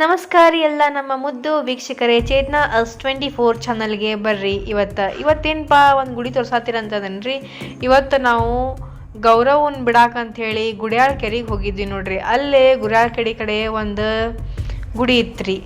ನಮಸ್ಕಾರ ಎಲ್ಲ ನಮ್ಮ ಮುದ್ದು ವೀಕ್ಷಕರೇ, ಚೇತನ ಅಸ್ ಟ್ವೆಂಟಿ ಫೋರ್ ಚಾನಲ್ಗೆ ಬರ್ರಿ. ಇವತ್ತು ಇವತ್ತೇನಪ್ಪ ಒಂದು ಗುಡಿ ತೋರ್ಸಾತಿರಂತದನ್ರಿ? ಇವತ್ತು ನಾವು ಗೌರವನ್ ಬಿಡಾಕಂಥೇಳಿ ಗುಡ್ಯಾಳ ಕೆರೆಗೆ ಹೋಗಿದ್ವಿ ನೋಡ್ರಿ. ಅಲ್ಲೇ ಗುಡಿಯಾಳ್ ಕೆರೆ ಕಡೆ ಒಂದು ಗುಡಿ ಇತ್ರಿ.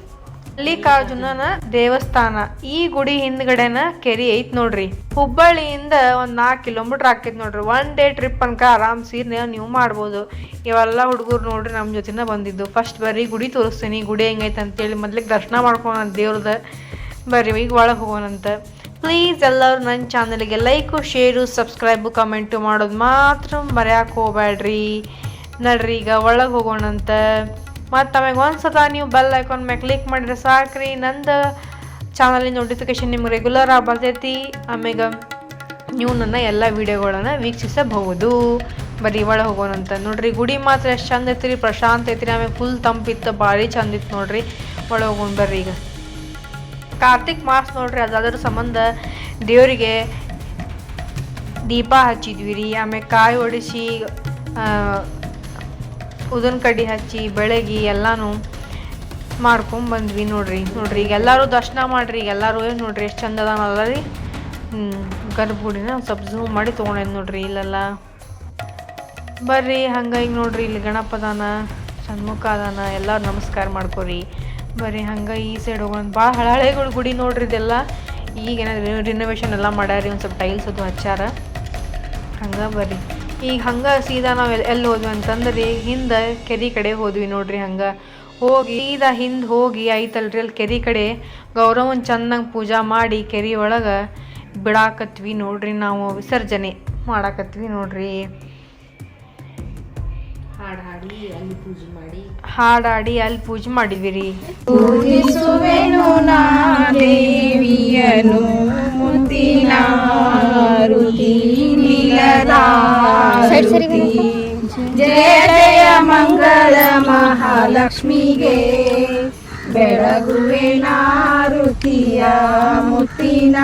ಮಲ್ಲಿಕಾರ್ಜುನನ ದೇವಸ್ಥಾನ. ಈ ಗುಡಿ ಹಿಂದ್ಗಡೆನ ಕೆರಿ ಐತ್ ನೋಡ್ರಿ. ಹುಬ್ಬಳ್ಳಿಯಿಂದ ಒಂದ್ ನಾಲ್ಕು ಕಿಲೋಮೀಟರ್ ಆಕೈತಿ ನೋಡ್ರಿ. ಒನ್ ಡೇ ಟ್ರಿಪ್ ಅನ್ಕ ಆರಾಮ್ ಸೀರ್ ನೀವು ಮಾಡ್ಬೋದು. ಇವೆಲ್ಲ ಹುಡುಗರು ನೋಡ್ರಿ ನಮ್ಮ ಜೊತೆನ ಬಂದಿದ್ದು. ಫಸ್ಟ್ ಬರ್ರಿ ಗುಡಿ ತೋರಿಸ್ತೀನಿ. ಗುಡಿ ಹೆಂಗೈತೆ ಅಂತೇಳಿ ಮೊದ್ಲಿಗೆ ದರ್ಶನ ಮಾಡ್ಕೊಳ ದೇವ್ರದ. ಬರ್ರಿ ಈಗ ಒಳಗೆ ಹೋಗೋಣಂತ ಪ್ಲೀಸ್ ಎಲ್ಲರೂ ನನ್ನ ಚಾನಲ್ಗೆ ಲೈಕು, ಶೇರು, ಸಬ್ಸ್ಕ್ರೈಬು, ಕಮೆಂಟು ಮಾಡೋದು ಮಾತ್ರ ಮರ್ಯಾಕೆ ಹೋಗ್ಬೇಡ್ರಿ ನಡ್ರಿ ಈಗ ಒಳಗೆ ಹೋಗೋಣಂತ ಮತ್ತು ಆಮ್ಯಾಗ ಒಂದ್ಸಲ ನೀವು ಬೆಲ್ ಐಕಾನ್ ಮ್ಯಾಗ ಕ್ಲಿಕ್ ಮಾಡಿದ್ರೆ ರೀ ನಂದು ಚಾನಲಿನ ನೋಟಿಫಿಕೇಶನ್ ನಿಮ್ಗೆ ರೆಗ್ಯುಲರ್ ಆಗಿ ಬರ್ತೈತಿ. ಆಮ್ಯಾಗ ನೀವು ನನ್ನ ಎಲ್ಲ ವೀಡಿಯೋಗಳನ್ನು ವೀಕ್ಷಿಸಬಹುದು. ಬರೀ ಒಳಗೆ ಹೋಗೋಣಂತ ನೋಡ್ರಿ, ಗುಡಿ ಮಾತ್ರ ಎಷ್ಟು ಚಂದ ಐತ್ರಿ, ಪ್ರಶಾಂತ ಐತ್ರಿ. ಆಮೇಲೆ ಫುಲ್ ತಂಪಿತ್ತು ಭಾರಿ ಚಂದ ಇತ್ತು ನೋಡ್ರಿ. ಒಳಗೆ ಹೋಗೋಣ ಬರ್ರಿ ಈಗ. ಕಾರ್ತಿಕ್ ಮಾಸ ನೋಡ್ರಿ, ಅದಾದ್ರ ಸಂಬಂಧ ದೇವರಿಗೆ ದೀಪ ಹಚ್ಚಿದ್ವಿ ರೀ ಆಮೇಲೆ ಕಾಯಿ ಹೊಡಿಸಿ ಉದನ್ ಕಡ್ಡಿ ಹಚ್ಚಿ, ಬೆಳಗಿ ಎಲ್ಲಾನು ಮಾಡ್ಕೊಂಡು ಬಂದ್ವಿ ನೋಡ್ರಿ. ನೋಡ್ರಿ, ಈಗ ಎಲ್ಲರೂ ದರ್ಶನ ಮಾಡ್ರಿ, ಈಗ ಎಲ್ಲರೂ ನೋಡ್ರಿ ಎಷ್ಟು ಚಂದ ಅದಾನಲ್ಲ ರೀ? ಗರ್ಭಗುಡಿನ ಸ್ವಲ್ಪ ಝೂಮ್ ಮಾಡಿ ತೊಗೊಂಡೇನು ನೋಡ್ರಿ ಇಲ್ಲೆಲ್ಲ. ಬರ್ರಿ ಹಂಗಾಗಿ ನೋಡ್ರಿ ಇಲ್ಲಿ ಗಣಪ ಅದಾನ, ಷಣ್ಮುಖ ಅದಾನ, ಎಲ್ಲರೂ ನಮಸ್ಕಾರ ಮಾಡ್ಕೊರಿ. ಬರ್ರಿ, ಹಂಗೆ ಈ ಸೈಡ್ ಹೋಗೋಣ. ಭಾಳ ಹಳಹಳೆಗಳು ಗುಡಿ ನೋಡ್ರಿ ಇದೆಲ್ಲ. ಈಗ ಏನಾದ್ರು ರಿನೋವೇಷನ್ ಎಲ್ಲ ಮಾಡ್ಯಾರಿ, ಒಂದು ಸ್ವಲ್ಪ ಟೈಲ್ಸ್ ಅದು ಹಚ್ಚಾರ. ಹಂಗೆ ಬರ್ರಿ. ಈಗ ಹಂಗೆ ಸೀದಾ ನಾವು ಎಲ್ಲಿ ಎಲ್ಲಿ ಹೋದ್ವಿ ಅಂತಂದ್ರೆ ಹಿಂದೆ ಕೆರೆ ಕಡೆ ಹೋದ್ವಿ ನೋಡ್ರಿ ಹಂಗೆ. ಹೋಗಿ ಸೀದಾ ಹಿಂದೆ ಹೋಗಿ ಐತಲ್ರಿ ಅಲ್ಲಿ ಕೆರೆ ಕಡೆ. ಗೌರವನ ಚೆನ್ನಾಗಿ ಪೂಜಾ ಮಾಡಿ ಕೆರೆ ಒಳಗೆ ಬಿಡಾಕತ್ವಿ ನೋಡ್ರಿ ನಾವು ವಿಸರ್ಜನೆ ಮಾಡಾಕತ್ವಿ ನೋಡ್ರಿ. ಹಾಡಾಡಿ ಹಾಡಿ ಅಲ್ಲಿ ಪೂಜೆ ಮಾಡಿ. ಹಾಡಾಡಿ ಅಲ್ಲಿ ಪೂಜೆ ಮಾಡಿದ್ವಿ ರೀ ಪೂಜಿಸುವೆನು ನಾ ದೇವಿಯನು ಮುತ್ತಿನ ಸ್ತುತಿ. ಜಯ ಜಯ ಮಂಗಳ ಮಹಾಲಕ್ಷ್ಮಿಗೆ ಬೆಳಗುವೆ ನಾರುತಿಯ ಮುತ್ತಿನ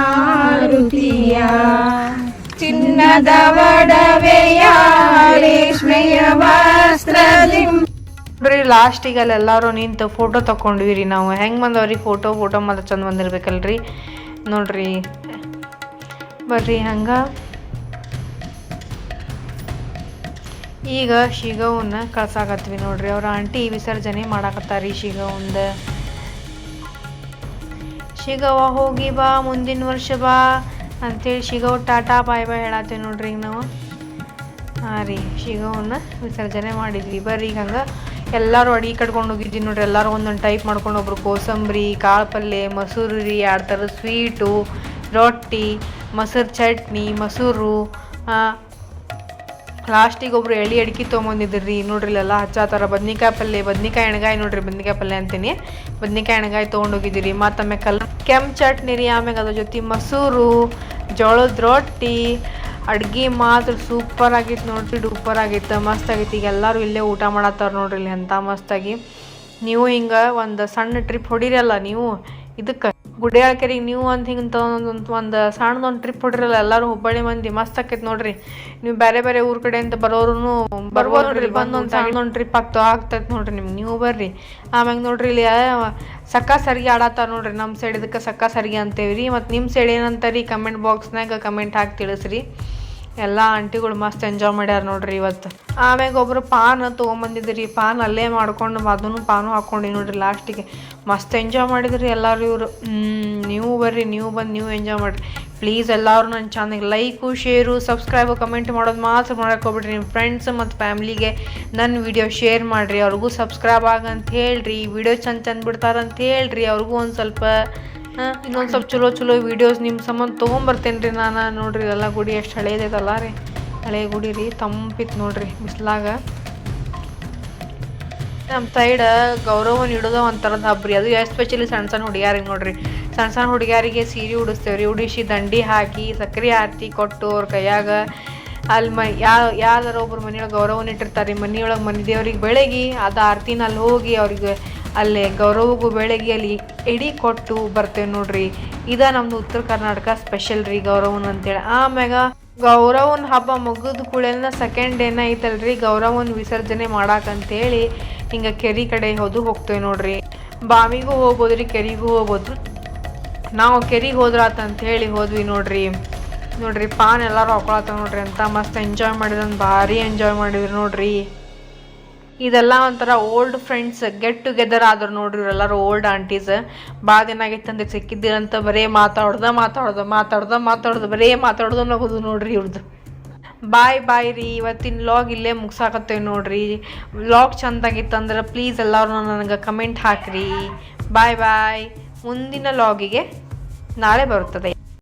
ಋತಿಯ ಚಿನ್ನದ ಒಡವೆಯ ರೇಷ್ಮೆಯ ವಸ್ತ್ರದಿ ಬರೀ ಲಾಸ್ಟಿಗೆ ಅಲ್ಲಿ ಎಲ್ಲರೂ ನಿಂತು ಫೋಟೋ ತಕೊಂಡ್ವಿ ರೀ ನಾವು. ಹೆಂಗೆ ಬಂದವ್ರಿ ಫೋಟೋ ಫೋಟೋ ಮಾತ್ರ ಚಂದ ಬಂದಿರ್ಬೇಕಲ್ರಿ. ನೋಡ್ರಿ. ಬರ್ರಿ ಹಂಗ. ಈಗ ಶಿಗವನ್ನ ಕಳ್ಸಾಕತ್ವಿ ನೋಡ್ರಿ. ಅವ್ರ ಆಂಟಿ ವಿಸರ್ಜನೆ ಮಾಡಾಕತ್ತಾರಿ ಶಿಗವಂದ ಶಿಗವ ಹೋಗಿ ಬಾ, ಮುಂದಿನ ವರ್ಷ ಬಾ ಅಂತೇಳಿ ಶಿಗವ್ ಟಾಟಾ ಬಾಯ್ ಬಾಯ್ ಹೇಳತ್ತೀವಿ ನೋಡ್ರಿ ಈಗ ನಾವು. ಹಾಂ ರೀ ಶಿಗವನ್ನ ವಿಸರ್ಜನೆ ಮಾಡಿದ್ವಿ. ಬರ್ರಿ ಈಗ ಹಂಗೆ ಎಲ್ಲರೂ ಅಡಿಗೆ ಕಟ್ಕೊಂಡು ಹೋಗಿದ್ದೀವಿ ನೋಡ್ರಿ. ಎಲ್ಲರೂ ಒಂದೊಂದು ಟೈಪ್ ಮಾಡ್ಕೊಂಡು ಒಬ್ರು ಕೋಸಂಬರಿ ಕಾಳು ಪಲ್ಯ ಮೊಸರು ರೀ, ಎರಡು ಥರದ ಸ್ವೀಟು ರೊಟ್ಟಿ, ಮೊಸರು ಚಟ್ನಿ, ಮೊಸರು ಲಾಸ್ಟಿಗೆ ಒಬ್ರು ಎಳಿ ಅಡಿಕೆ ತೊಗೊಂಬಂದಿದ್ರಿ ನೋಡ್ರಿ ಇಲ್ಲೆಲ್ಲ ಹಚ್ಚಾತಾರ ಬದ್ನಿಕಾಯಿ ಪಲ್ಯ ಬದ್ನಿಕಾಯಿ ಎಣ್ಗಾಯಿ ನೋಡ್ರಿ, ಬದ್ನಿಕಾಯಿ ಪಲ್ಯ ಅಂತೀನಿ. ಬದ್ನಿಕಾಯಿ ಎಣ್ಗಾಯಿ ತೊಗೊಂಡೋಗಿದ್ದೀರಿ. ಮತ್ತು ಆಮೇಲೆ ಕಲ್, ಕೆಂಪು ಚಟ್ನಿ ರೀ, ಆಮ್ಯಾಗ ಅದ್ರ ಜೊತೆ ಮೊಸರು, ಜೋಳದ ರೊಟ್ಟಿ, ಅಡ್ಗೆ ಮಾತ್ರ ಸೂಪರ್ ಆಗಿತ್ತು ನೋಡ್ರಿ, ಡೂಪರ್ ಆಗಿತ್ತು, ಮಸ್ತ್ ಆಗಿತ್ತು. ಈಗ ಎಲ್ಲರೂ ಇಲ್ಲೇ ಊಟ ಮಾಡತ್ತಾರ ನೋಡ್ರಿ, ಇಲ್ಲಿ ಎಂಥ ಮಸ್ತಾಗಿ ನೀವು ಹಿಂಗೆ ಒಂದು ಸಣ್ಣ ಟ್ರಿಪ್ ಹೊಡಿರಲ್ಲ ನೀವು. ಇದಕ್ಕೆ ಗುಡಿಯಾಳ್ಕೆರಿಗೆ ನೀವು ಅಂತ ಹಿಂಗೆ ಒಂದು ಒಂದು ಸಣ್ಣದೊಂದು ಟ್ರಿಪ್ ಹೊಡ್ರಲ್ಲ ಎಲ್ಲರೂ ಹುಬ್ಬಳ್ಳಿ ಮಂದಿ ಮಸ್ತ್ ಆಕೈತೆ ನೋಡ್ರಿ. ನೀವು ಬೇರೆ ಬೇರೆ ಊರ ಕಡೆ ಅಂತ ಬರೋರು ಬರ್ಬೋದು ನೋಡ್ರಿ ಬಂದೊಂದು ಸಣ್ಣದೊಂದು ಟ್ರಿಪ್ ಆಗ್ತಾ ಆಗ್ತೈತೆ ನೋಡ್ರಿ ನಿಮ್ಗೆ ನೀವು ಬರ್ರಿ. ಆಮ್ಯಾಗ ನೋಡ್ರಿ ಇಲ್ಲಿ ಸಕ್ಕ ಸರಿಗೆ ಆಡತ್ತಾರ ನೋಡ್ರಿ ನಮ್ಮ ಸೈಡ್ ಇದಕ್ಕೆ ಸಕ್ಕ ಸರಿಗೆ ಅಂತೇವೆ ರೀ ಮತ್ತು ನಿಮ್ಮ ಸೈಡ್ ಏನಂತಾರಿ ಕಮೆಂಟ್ ಬಾಕ್ಸ್ನಾಗ ಕಮೆಂಟ್ ಹಾಕಿ ತಿಳಿಸ್ರಿ. ಎಲ್ಲ ಆಂಟಿಗಳು ಮಸ್ತ್ ಎಂಜಾಯ್ ಮಾಡ್ಯಾರ ನೋಡ್ರಿ ಇವತ್ತು. ಆಮ್ಯಾಗ ಒಬ್ರು ಪಾನ್ ತೊಗೊಂಬಂದಿದ್ರಿ, ಪಾನ್ ಅಲ್ಲೇ ಮಾಡ್ಕೊಂಡು ಅದನ್ನು ಪಾನು ಹಾಕ್ಕೊಂಡು ನೋಡ್ರಿ ಲಾಸ್ಟಿಗೆ. ಮಸ್ತ್ ಎಂಜಾಯ್ ಮಾಡಿದ್ರಿ ಎಲ್ಲರೂ ಇವರು. ನೀವು ಬರ್ರಿ, ನೀವು ಬಂದು ನೀವು ಎಂಜಾಯ್ ಮಾಡಿರಿ. ಪ್ಲೀಸ್ ಎಲ್ಲರೂ ನನ್ನ ಚಾನಲ್ಗೆ ಲೈಕು ಶೇರು ಸಬ್ಸ್ಕ್ರೈಬು ಕಮೆಂಟ್ ಮಾಡೋದು ಮಾತ್ರ ಮಾಡಕ್ಕೆ ಹೋಗ್ಬಿಡ್ರಿ. ನಿಮ್ಮ ಫ್ರೆಂಡ್ಸ್ ಮತ್ತು ಫ್ಯಾಮ್ಲಿಗೆ ನನ್ನ ವಿಡಿಯೋ ಶೇರ್ ಮಾಡಿರಿ. ಅವ್ರಿಗೂ ಸಬ್ಸ್ಕ್ರೈಬ್ ಆಗಂತ ಹೇಳ್ರಿ. ವಿಡಿಯೋ ಚಂದ ಚಂದ ಬಿಡ್ತಾರಂತ ಹೇಳ್ರಿ. ಅವ್ರಿಗೂ ಒಂದು ಸ್ವಲ್ಪ ಇನ್ನೊಂದು ಸ್ವಲ್ಪ ಚಲೋ ಚಲೋ ವೀಡಿಯೋಸ್ ನಿಮ್ಮ ಸಂಬಂಧ ತೊಗೊಂಬರ್ತೇನೆ ರೀ ನಾನು. ನೋಡ್ರಿ, ಎಲ್ಲ ಗುಡಿ ಎಷ್ಟು ಹಳೇದೈತಲ್ಲ ರೀ. ಹಳೆ ಗುಡಿ ರೀ ತಂಪಿತ್ತು ನೋಡ್ರಿ, ಬಿಸ್ಲಾಗ. ನಮ್ಮ ಸೈಡ ಗೌರವ ನೀಡೋದು ಒಂಥರದ ಹಬ್ಬ ರೀ. ಅದು ಎಸ್ಪೆಷಲಿ ಸಣ್ಣ ಸಣ್ಣ ಹುಡುಗಿಯಾರಿಗೆ ನೋಡ್ರಿ. ಸಣ್ಣ ಸಣ್ಣ ಹುಡುಗಿಯಾರಿಗೆ ಸೀರೆ ಉಡಿಸ್ತೇವೆ ರೀ ಉಡಿಸಿ ದಂಡಿ ಹಾಕಿ ಸಕ್ಕರೆ ಆರತಿ ಕೊಟ್ಟು ಅವ್ರ ಕೈಯಾಗ ಅಲ್ಲಿ ಮ ಯಾ ಯಾರು ಒಬ್ರು ಮನೆಯೊಳಗೆ ಗೌರವನ ಇಟ್ಟಿರ್ತಾರೆ. ಮನೆಯೊಳಗೆ ಮನೆ ದೇವ್ರಿಗೆ ಬೆಳಗಿ ಅದು ಆರತಿನ ಅಲ್ಲಿ ಹೋಗಿ ಅವ್ರಿಗೆ ಅಲ್ಲೇ ಗೌರವಗೂ ಬೆಳಗ್ಗೆ ಅಲ್ಲಿ ಎಡಿ ಕೊಟ್ಟು ಬರ್ತೇವೆ ನೋಡ್ರಿ. ಇದ ನಮ್ದು ಉತ್ತರ ಕರ್ನಾಟಕ ಸ್ಪೆಷಲ್ ರೀ ಗೌರವನ್ ಅಂತೇಳಿ. ಆಮ್ಯಾಗ ಗೌರವನ ಹಬ್ಬ ಮುಗಿದ ಕೂಡಲಿನ ಸೆಕೆಂಡ್ ಡೇನ ಐತಲ್ರಿ? ಗೌರವನ ವಿಸರ್ಜನೆ ಮಾಡಾಕಂತೇಳಿ ಹಿಂಗೆ ಕೆರೆ ಕಡೆ ಹೋದು ಹೋಗ್ತೇವೆ ನೋಡ್ರಿ. ಬಾವಿಗೂ ಹೋಗ್ಬೋದು ರೀ ಕೆರೆಗೂ ಹೋಗ್ಬೋದು. ನಾವು ಕೆರಿಗೆ ಹೋದ್ರಾತಂತ ಹೇಳಿ ಹೋದ್ವಿ ನೋಡ್ರಿ. ನೋಡ್ರಿ, ಪಾನ್ ಎಲ್ಲರೂ ಹಾಕೊಳತ್ತ ನೋಡ್ರಿ ಅಂತ. ಮಸ್ತ್ ಎಂಜಾಯ್ ಮಾಡಿದ್ ಭಾರಿ ಎಂಜಾಯ್ ಮಾಡಿದ್ರು ನೋಡ್ರಿ. ಇದೆಲ್ಲ ಒಂಥರ ಓಲ್ಡ್ ಫ್ರೆಂಡ್ಸ್ ಗೆಟ್ ಟುಗೆದರ್ ಆದ್ರು ನೋಡ್ರಿ ಇವರೆಲ್ಲರೂ ಓಲ್ಡ್ ಆಂಟೀಸ್ ಭಾಳ ದಿನ ಆಗೈತೆ ಅಂದ್ರೆ ಸಿಕ್ಕಿದ್ದೀರಂತ ಬರೇ ಮಾತಾಡ್ದ ಮಾತಾಡ್ದ ಮಾತಾಡ್ದ ಮಾತಾಡ್ದ, ಬರೇ ಮಾತಾಡ್ದ ನಗೋದು ನೋಡ್ರಿ ಇವ್ರದ್ದು ಬಾಯ್ ಬಾಯ್ ರೀ, ಇವತ್ತಿನ ಲಾಗ್ ಇಲ್ಲೇ ಮುಗ್ಸಾಕತ್ತೇವೆ ನೋಡ್ರಿ. ಲಾಗ್ ಚಂದಾಗಿತ್ತಂದ್ರೆ ಪ್ಲೀಸ್ ಎಲ್ಲರೂ ನನಗೆ ಕಮೆಂಟ್ ಹಾಕ್ರಿ. ಬಾಯ್ ಬಾಯ್. ಮುಂದಿನ ಲಾಗಿಗೆ ನಾಳೆ ಬರುತ್ತದೆ.